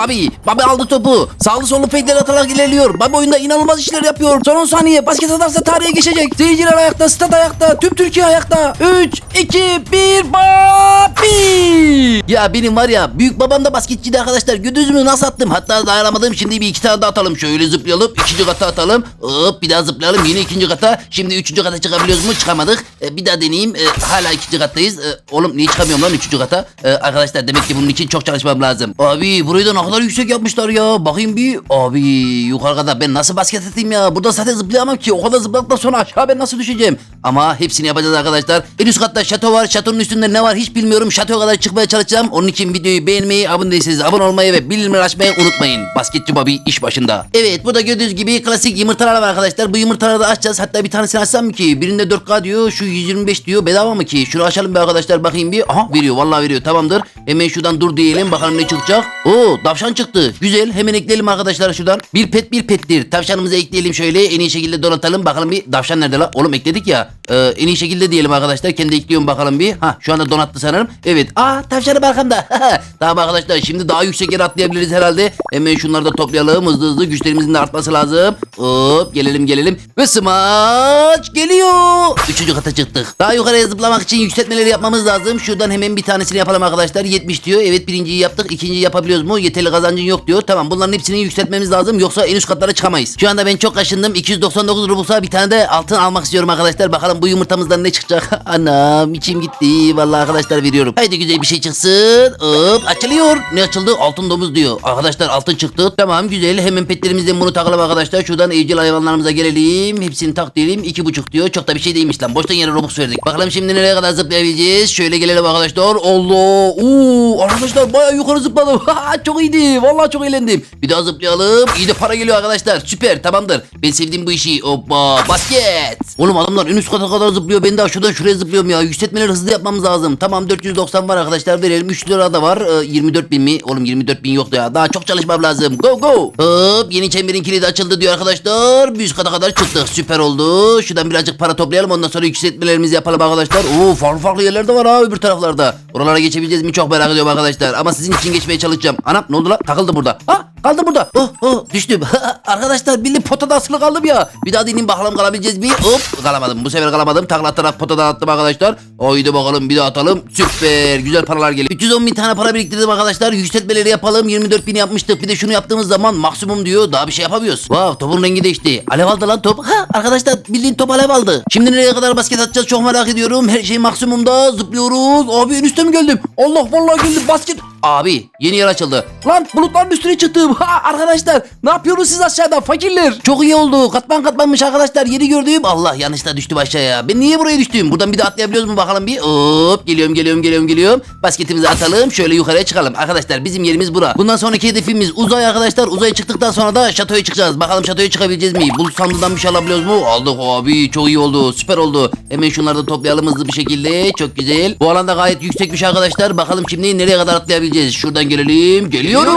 Babi. Babi aldı topu. Sağlı sollu fade'ler atarak ilerliyor. Babi oyunda inanılmaz işler yapıyor. Son 10 saniye. Basket atarsa tarihe geçecek. Seyirciler ayakta. Stat ayakta. Tüm Türkiye ayakta. 3, 2, 1. Babi. Ya benim var ya büyük babam da basketçiydi arkadaşlar. Gördünüz mü nasıl attım? Hatta dayanamadım. Şimdi bir iki tane daha atalım. Şöyle zıplayalım. ikinci kata atalım. Hop bir daha zıplayalım. Yine ikinci kata. Şimdi üçüncü kata çıkabiliyoruz mu? Çıkamadık. Ee, bir daha deneyeyim. Ee, hala ikinci kattayız. Ee, oğlum niye çıkamıyorum lan üçüncü kata? Ee, arkadaşlar demek ki bunun için çok çalışmam lazım. Abi burayı da ne kadar yüksek yapmışlar ya. Bakayım bir. Abi yukarı kadar ben nasıl basket atayım ya? Burada zaten zıplayamam ki. O kadar zıpladıktan sonra aşağı ben nasıl düşeceğim? Ama hepsini yapacağız arkadaşlar. En üst katta şato var. Şatonun üstünde ne var hiç bilmiyorum. Şatoya kadar çıkmaya çalışacağım. Onun için videoyu beğenmeyi, abone değilseniz abone olmayı ve bildirimleri açmayı unutmayın. Basketçi Bobby iş başında. Evet burada gördüğünüz gibi klasik yumurtalar var arkadaşlar. Bu yumurtaları da açacağız. Hatta bir tanesini açsam mı ki? Birinde 4K diyor. Şu 125 diyor. Bedava mı ki? Şunu açalım bir arkadaşlar bakayım bir. Aha veriyor. Vallahi veriyor. Tamamdır. Hemen şuradan dur diyelim. Bakalım ne çıkacak. Oo tavşan çıktı. Güzel. Hemen ekleyelim arkadaşlar şuradan. Bir pet bir pettir. Tavşanımızı ekleyelim şöyle. En iyi şekilde donatalım. Bakalım bir tavşan nerede la? Oğlum ekledik ya. Ee, en iyi şekilde diyelim arkadaşlar. Kendi ekliyorum bakalım bir. Ha şu anda donattı sanırım. Evet. Aa tavşanım arkamda. tamam arkadaşlar şimdi daha yüksek yere atlayabiliriz herhalde. Hemen şunları da toplayalım. Hızlı hızlı güçlerimizin de artması lazım. Hop gelelim gelelim. Ve smaç geliyor. Üçüncü kata çıktık. Daha yukarıya zıplamak için yükseltmeleri yapmamız lazım. Şuradan hemen bir tanesini yapalım arkadaşlar. 70 diyor. Evet birinciyi yaptık. İkinciyi yapabiliyoruz mu? Yeterli kazancın yok diyor. Tamam bunların hepsini yükseltmemiz lazım. Yoksa en üst katlara çıkamayız. Şu anda ben çok kaşındım. 299 Robux'a bir tane de altın almak istiyorum arkadaşlar. Bakalım bu yumurtamızdan ne çıkacak? Anam içim gitti. Vallahi arkadaşlar veriyorum. Haydi güzel bir şey çıksın. Hop açılıyor. Ne açıldı? Altın domuz diyor. Arkadaşlar altın çıktı. Tamam güzel. Hemen petlerimizden bunu takalım arkadaşlar. Şuradan evcil hayvanlarımıza gelelim. Hepsini tak diyelim. iki buçuk diyor. Çok da bir şey değilmiş lan. Boştan yere Robux verdik. Bakalım şimdi nereye kadar zıplayabileceğiz. Şöyle gelelim arkadaşlar. Allah. Oo, arkadaşlar baya yukarı zıpladım. çok iyiydi. Vallahi çok eğlendim. Bir daha zıplayalım. İyi de para geliyor arkadaşlar. Süper tamamdır. Ben sevdim bu işi. Hoppa basket. Oğlum adamlar en üst kata kadar zıplıyor. Ben daha şuradan şuraya zıplıyorum ya. Yükseltmeleri hızlı yapmamız lazım. Tamam 490 var arkadaşlar. Verelim 3 lira da var. Ee, 24 bin mi? Oğlum 24 bin yoktu ya. Daha çok çalışmam lazım. Go go. Hop yeni çemberin kilidi açıldı diyor arkadaşlar. Bir üst kata kadar çıktık. Süper oldu. Şuradan birazcık para toplayalım. Ondan sonra yükseltmelerimizi yapalım arkadaşlar. Oo farklı farklı yerler de var ha öbür taraflarda. Oralara geçebileceğiz mi çok merak ediyorum arkadaşlar. Ama sizin için geçmeye çalışacağım. Anam ne oldu lan? Takıldı burada. Ha kaldı burada. Oh oh düştüm. arkadaşlar bildiğin potada asılı kaldım ya. Bir daha dinleyin bakalım kalabileceğiz mi? Hop kalamadım. Bu sefer kalamadım. Takla atarak potadan attım arkadaşlar. Haydi bakalım bir daha atalım. Süper. Güzel paralar geliyor. 310 bin tane para biriktirdim arkadaşlar. Yükseltmeleri yapalım. 24 bin yapmıştık. Bir de şunu yaptığımız zaman maksimum diyor. Daha bir şey yapamıyoruz. Wow topun rengi değişti. Alev aldı lan top. Ha arkadaşlar bildiğin top alev aldı. Şimdi nereye kadar basket atacağız çok merak ediyorum. Her şey maksimumda. Zıplıyoruz. Abi en üste mi geldim? Allah vallahi geldim basket. Abi yeni yer açıldı. Lan bulutların üstüne çıktım. Ha arkadaşlar ne yapıyorsunuz siz aşağıda fakirler? Çok iyi oldu. Katman katmanmış arkadaşlar. Yeri gördüm. Allah yanlışla düştüm aşağıya. Ben niye buraya düştüm? Buradan bir de atlayabiliyoruz mu bakalım bir. Hop geliyorum geliyorum geliyorum geliyorum. Basketimizi atalım. Şöyle yukarıya çıkalım. Arkadaşlar bizim yerimiz bura. Bundan sonraki hedefimiz uzay arkadaşlar. Uzaya çıktıktan sonra da şatoya çıkacağız. Bakalım şatoya çıkabileceğiz mi? Bulut sandığından bir şey alabiliyoruz mu? Aldık abi. Çok iyi oldu. Süper oldu. Hemen şunları da toplayalım hızlı bir şekilde. Çok güzel. Bu alanda gayet yüksekmiş arkadaşlar. Bakalım şimdi nereye kadar atlayabileceğiz. Şuradan gelelim. Geliyorum.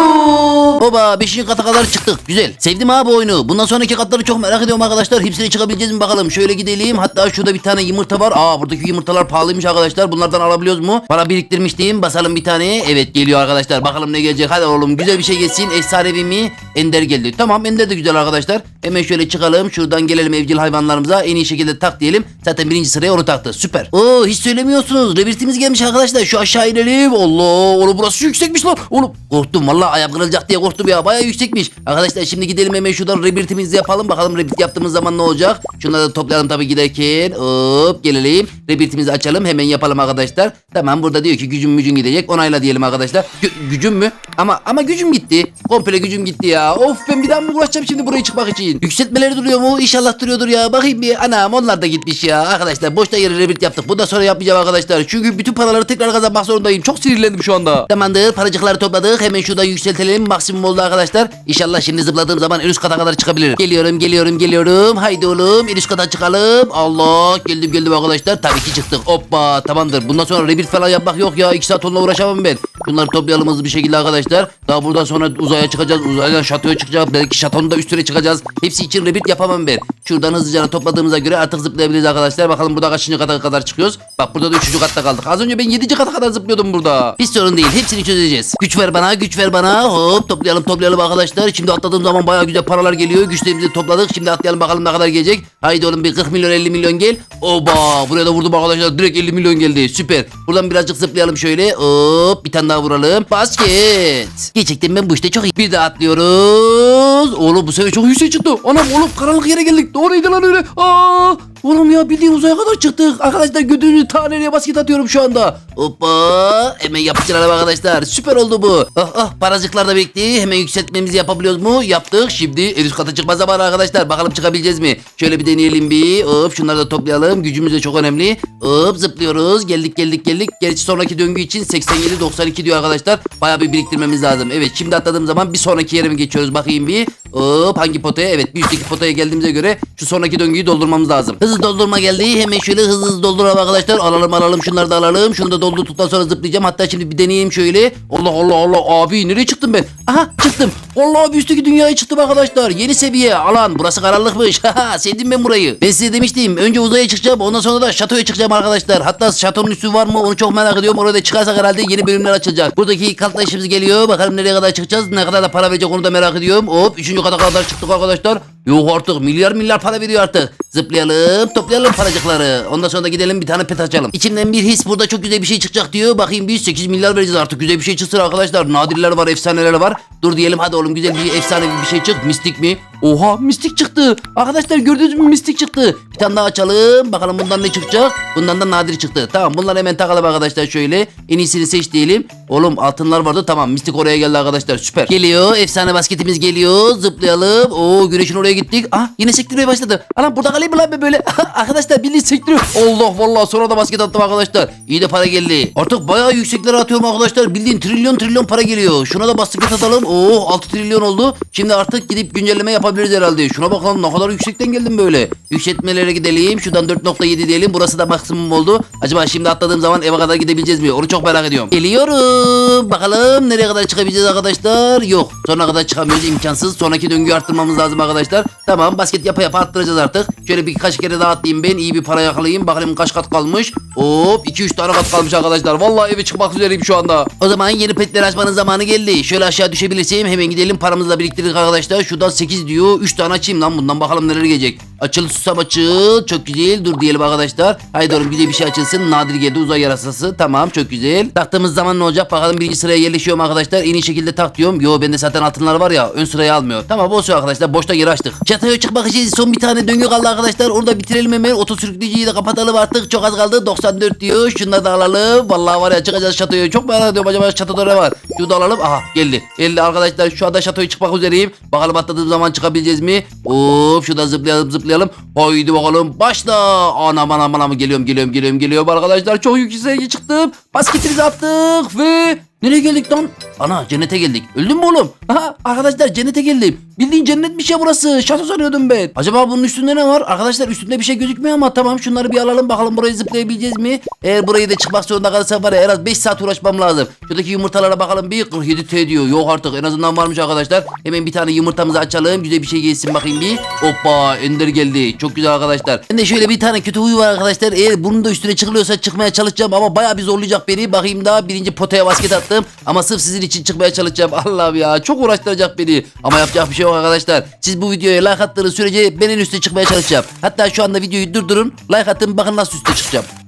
Baba 5. kata kadar çıktık. Güzel. Sevdim abi oyunu. Bundan sonraki katları çok merak ediyorum arkadaşlar. Hepsine çıkabileceğiz mi bakalım. Şöyle gidelim. Hatta şurada bir tane yumurta var. Aa buradaki yumurtalar pahalıymış arkadaşlar. Bunlardan alabiliyoruz mu? Para biriktirmiştim. Basalım bir tane. Evet geliyor arkadaşlar. Bakalım ne gelecek. Hadi oğlum güzel bir şey gelsin. Efsanevi mi? Ender geldi. Tamam Ender de güzel arkadaşlar. Hemen şöyle çıkalım. Şuradan gelelim evcil hayvanlarımıza. En iyi şekilde tak diyelim. Zaten birinci sıraya onu taktı. Süper. Oo hiç söylemiyorsunuz. Rebirtimiz gelmiş arkadaşlar. Şu aşağı inelim. Allah. Oğlum burası yüksekmiş lan. Oğlum korktum. Vallahi ayağım kırılacak diye korktum ya. Bayağı yüksekmiş. Arkadaşlar şimdi gidelim hemen şuradan rebirtimizi yapalım. Bakalım rebirt yaptığımız zaman ne olacak? Şunları da toplayalım tabii giderken. Hop gelelim. Rebirtimizi açalım. Hemen yapalım arkadaşlar. Tamam burada diyor ki gücüm mücün gidecek. Onayla diyelim arkadaşlar. Gü- gücüm mü? Ama ama gücüm gitti. Komple gücüm gitti ya. Of ben bir daha mı uğraşacağım şimdi buraya çıkmak için? Yükseltmeleri duruyor mu? İnşallah duruyordur ya. Bakayım bir. Anam onlar da gitmiş ya. Arkadaşlar boşta yere rebirth yaptık. Bundan sonra yapmayacağım arkadaşlar. Çünkü bütün paraları tekrar kazanmak zorundayım. Çok sinirlendim şu anda. Tamamdır. Paracıkları topladık. Hemen şuradan yükseltelim. Maksimum oldu arkadaşlar. İnşallah şimdi zıpladığım zaman en üst kata kadar çıkabilirim. Geliyorum geliyorum geliyorum. Haydi oğlum en üst kata çıkalım. Allah geldim geldim arkadaşlar. Tabii ki çıktık. Hoppa tamamdır. Bundan sonra rebirth falan yapmak yok ya. 2 saat onunla uğraşamam ben. Şunları toplayalım hızlı bir şekilde arkadaşlar. Daha buradan sonra uzaya çıkacağız. Uzaydan şatoya çıkacağız. Belki şatonun da üstüne çıkacağız. Hepsi için rebit yapamam ben. Şuradan hızlıca topladığımıza göre artık zıplayabiliriz arkadaşlar. Bakalım burada kaçıncı kata kadar çıkıyoruz. Bak burada da üçüncü katta kaldık. Az önce ben yedinci kata kadar zıplıyordum burada. Hiç sorun değil. Hepsini çözeceğiz. Güç ver bana, güç ver bana. Hop toplayalım toplayalım arkadaşlar. Şimdi atladığım zaman bayağı güzel paralar geliyor. Güçlerimizi topladık. Şimdi atlayalım bakalım ne kadar gelecek. Haydi oğlum bir 40 milyon 50 milyon gel. Oba buraya da vurdum arkadaşlar. Direkt 50 milyon geldi. Süper. Buradan birazcık zıplayalım şöyle. Hop bir tane daha vuralım. Basket. Gerçekten ben bu işte çok iyi. Bir de atlıyoruz. Oğlum bu sefer çok yüksek çıktı. Anam oğlum karanlık yere geldik. Doğruydu lan öyle. Aa, oğlum ya bildiğin uzaya kadar çıktık. Arkadaşlar gördüğünüz taneliğe basket atıyorum şu anda. Hoppa. Hemen yapıştıralım arkadaşlar. Süper oldu bu. Ah ah paracıklar da bekliyor. Hemen yükseltmemizi yapabiliyoruz mu? Yaptık. Şimdi en üst kata çıkma zamanı arkadaşlar. Bakalım çıkabileceğiz mi? Şöyle bir deneyelim bir. Hop şunları da toplayalım. Gücümüz de çok önemli. Hop zıplıyoruz. Geldik geldik geldik. Gerçi sonraki döngü için 87-92 diyor arkadaşlar. Bayağı bir biriktirmemiz lazım. Evet şimdi atladığım zaman bir sonraki yere mi geçiyoruz bakayım bir. Hop hangi potaya? Evet bir üstteki potaya geldiğimize göre şu sonraki döngüyü doldurmamız lazım. Hızlı doldurma geldi. Hemen şöyle hızlı hızlı dolduralım arkadaşlar. Alalım alalım şunları da alalım. Şunu da doldurduktan sonra zıplayacağım. Hatta şimdi bir deneyeyim şöyle. Allah Allah Allah abi nereye çıktım ben? Aha çıktım. Allah bir üstteki dünyaya çıktım arkadaşlar. Yeni seviye alan. Burası karanlıkmış. Sevdim ben burayı. Ben size demiştim. Önce uzaya çıkacağım. Ondan sonra da şatoya çıkacağım arkadaşlar. Hatta şatonun üstü var mı onu çok merak ediyorum. Orada çıkarsak herhalde yeni bölümler açılacak. Buradaki işimiz geliyor. Bakalım nereye kadar çıkacağız. Ne kadar da para verecek onu da merak ediyorum. Hop üçüncü kata kadar çıktık arkadaşlar. Yok artık milyar milyar para veriyor artık. Zıplayalım toplayalım paracıkları. Ondan sonra gidelim bir tane pet açalım. İçimden bir his burada çok güzel bir şey çıkacak diyor. Bakayım biz 8 milyar vereceğiz artık. Güzel bir şey çıksın arkadaşlar. Nadirler var efsaneler var. Dur diyelim hadi oğlum güzel bir efsane bir şey çık. Mistik mi? Oha mistik çıktı. Arkadaşlar gördünüz mü mistik çıktı. Bir tane daha açalım. Bakalım bundan ne çıkacak. Bundan da nadir çıktı. Tamam bunları hemen takalım arkadaşlar şöyle. En iyisini seç diyelim. Oğlum altınlar vardı tamam mistik oraya geldi arkadaşlar süper. Geliyor efsane basketimiz geliyor. Zıplayalım. Oo güneşin oraya gittik. Ah yine sektirmeye başladı. Anam burada kalayım mı lan böyle? arkadaşlar bildiğin sektiriyor. Allah vallahi sonra da basket attım arkadaşlar. İyi de para geldi. Artık bayağı yükseklere atıyorum arkadaşlar. Bildiğin trilyon trilyon para geliyor. Şuna da basket atalım. Oo 6 trilyon oldu. Şimdi artık gidip güncelleme yapabiliriz herhalde. Şuna bakalım ne kadar yüksekten geldim böyle. Yükseltmelere gidelim. Şuradan 4.7 diyelim. Burası da maksimum oldu. Acaba şimdi atladığım zaman eve kadar gidebileceğiz mi? Onu çok merak ediyorum. Geliyorum. Bakalım nereye kadar çıkabileceğiz arkadaşlar. Yok. Sonuna kadar çıkamıyoruz. imkansız. Sonraki döngüyü arttırmamız lazım arkadaşlar. Tamam basket yapa yapa arttıracağız artık. Şöyle birkaç kere daha atlayayım ben. iyi bir para yakalayayım. Bakalım kaç kat kalmış. Hop 2-3 tane kat kalmış arkadaşlar. Vallahi eve çıkmak üzereyim şu anda. O zaman yeni petleri açmanın zamanı geldi. Şöyle aşağı düşebilirsem hemen gidelim. Paramızı da biriktirdik arkadaşlar. Şuradan 8 diyor. 3 tane açayım lan bundan. Bakalım neler gelecek. Açıl susam açıl. Çok güzel. Dur diyelim arkadaşlar. Haydi oğlum güzel bir şey açılsın. Nadir geldi uzay yarasası. Tamam çok güzel. Taktığımız zaman ne olacak? Bakalım birinci sıraya yerleşiyorum arkadaşlar. En iyi şekilde tak diyorum. Yo bende zaten altınlar var ya. Ön sırayı almıyor. Tamam olsun arkadaşlar. Boşta yeri açtık. Çatıya çıkmak için son bir tane döngü kaldı arkadaşlar. Orada bitirelim hemen. Oto sürükleyiciyi de kapatalım artık. Çok az kaldı. 94 diyor. Şunları da alalım. Vallahi var ya çıkacağız şatoya. Çok merak ediyorum. Acaba çatıda ne var? Şunu da alalım. Aha geldi. Geldi arkadaşlar. Şu anda şatoya çıkmak üzereyim. Bakalım atladığım zaman çıkabileceğiz mi? Of şurada zıplayalım zıplayalım. Haydi bakalım. Başla. Anam anam anam. Geliyorum geliyorum geliyorum geliyorum arkadaşlar. Çok yükseğe çıktım. Basketimizi attık ve Nereye geldik lan? Ana cennete geldik. Öldün mü oğlum? Aha arkadaşlar cennete geldim. Bildiğin cennetmiş ya burası. Şato sanıyordum ben. Acaba bunun üstünde ne var? Arkadaşlar üstünde bir şey gözükmüyor ama tamam şunları bir alalım bakalım burayı zıplayabileceğiz mi? Eğer burayı da çıkmak zorunda kalırsak var ya en az 5 saat uğraşmam lazım. Şuradaki yumurtalara bakalım bir 47 T diyor. Yok artık en azından varmış arkadaşlar. Hemen bir tane yumurtamızı açalım. Güzel bir şey gelsin bakayım bir. Hoppa ender geldi. Çok güzel arkadaşlar. Ben de şöyle bir tane kötü huyu var arkadaşlar. Eğer bunun da üstüne çıkılıyorsa çıkmaya çalışacağım ama bayağı bir zorlayacak beni. Bakayım daha birinci potaya basket attım. Ama sırf sizin için çıkmaya çalışacağım. Allah'ım ya çok uğraştıracak beni. Ama yapacak bir şey yok arkadaşlar. Siz bu videoya like attığınız sürece ben en üstte çıkmaya çalışacağım. Hatta şu anda videoyu durdurun. Like atın bakın nasıl üstte çıkacağım.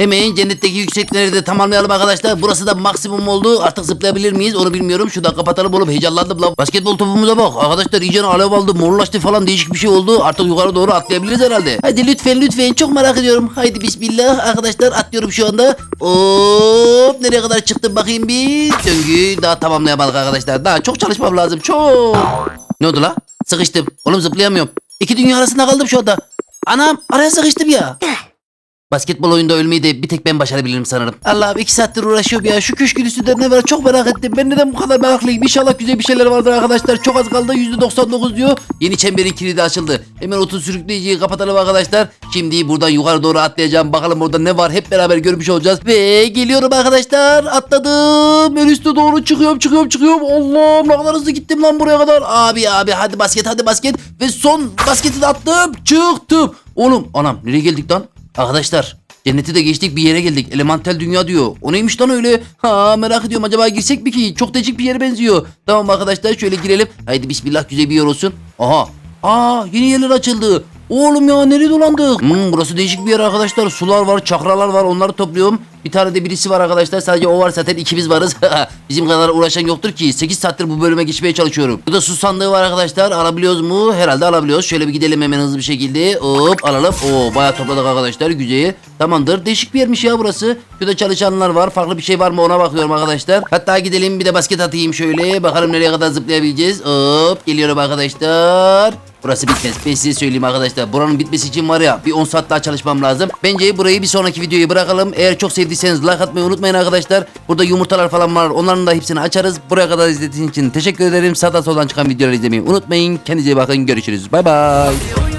Hemen cennetteki yüksekleri de tamamlayalım arkadaşlar. Burası da maksimum oldu. Artık zıplayabilir miyiz onu bilmiyorum. Şuradan kapatalım oğlum heyecanlandım lan. Basketbol topumuza bak. Arkadaşlar iyice alev aldı. Morlaştı falan değişik bir şey oldu. Artık yukarı doğru atlayabiliriz herhalde. Hadi lütfen lütfen çok merak ediyorum. Haydi bismillah arkadaşlar atlıyorum şu anda. Hop nereye kadar çıktım bakayım bir. Döngüyü daha tamamlayamadık arkadaşlar. Daha çok çalışmam lazım. Çok. Ne oldu la? Sıkıştım. Oğlum zıplayamıyorum. İki dünya arasında kaldım şu anda. Anam araya sıkıştım ya. Basketbol oyunda ölmeyi de bir tek ben başarabilirim sanırım. Allah'ım iki saattir uğraşıyorum ya. Şu köşkün üstünde ne var çok merak ettim. Ben neden bu kadar meraklıyım? İnşallah güzel bir şeyler vardır arkadaşlar. Çok az kaldı. %99 diyor. Yeni çemberin kilidi açıldı. Hemen otu sürükleyiciyi kapatalım arkadaşlar. Şimdi buradan yukarı doğru atlayacağım. Bakalım orada ne var. Hep beraber görmüş olacağız. Ve geliyorum arkadaşlar. Atladım. En üste doğru çıkıyorum çıkıyorum çıkıyorum. Allah'ım ne kadar hızlı gittim lan buraya kadar. Abi abi hadi basket hadi basket. Ve son basketi de attım. Çıktım. Oğlum anam nereye geldik lan? Arkadaşlar cenneti de geçtik bir yere geldik. Elemental dünya diyor. O neymiş lan öyle? Ha merak ediyorum acaba girsek mi ki? Çok değişik bir yere benziyor. Tamam arkadaşlar şöyle girelim. Haydi bismillah güzel bir yer olsun. Aha. Aa yeni yerler açıldı. Oğlum ya nereye dolandık? Hmm, burası değişik bir yer arkadaşlar. Sular var, çakralar var. Onları topluyorum. Bir tane de birisi var arkadaşlar. Sadece o var zaten ikimiz varız. Bizim kadar uğraşan yoktur ki. 8 saattir bu bölüme geçmeye çalışıyorum. Burada su sandığı var arkadaşlar. Alabiliyoruz mu? Herhalde alabiliyoruz. Şöyle bir gidelim hemen hızlı bir şekilde. Hop alalım. Oo bayağı topladık arkadaşlar. Güzel. Tamamdır. Değişik bir yermiş ya burası. Şurada çalışanlar var. Farklı bir şey var mı ona bakıyorum arkadaşlar. Hatta gidelim bir de basket atayım şöyle. Bakalım nereye kadar zıplayabileceğiz. Hop geliyorum arkadaşlar. Burası bitmez. Ben size söyleyeyim arkadaşlar. Buranın bitmesi için var ya bir 10 saat daha çalışmam lazım. Bence burayı bir sonraki videoya bırakalım. Eğer çok sevdiyseniz like atmayı unutmayın arkadaşlar. Burada yumurtalar falan var. Onların da hepsini açarız. Buraya kadar izlediğiniz için teşekkür ederim. Sağdan soldan çıkan videoları izlemeyi unutmayın. Kendinize bakın. Görüşürüz. Bay bay.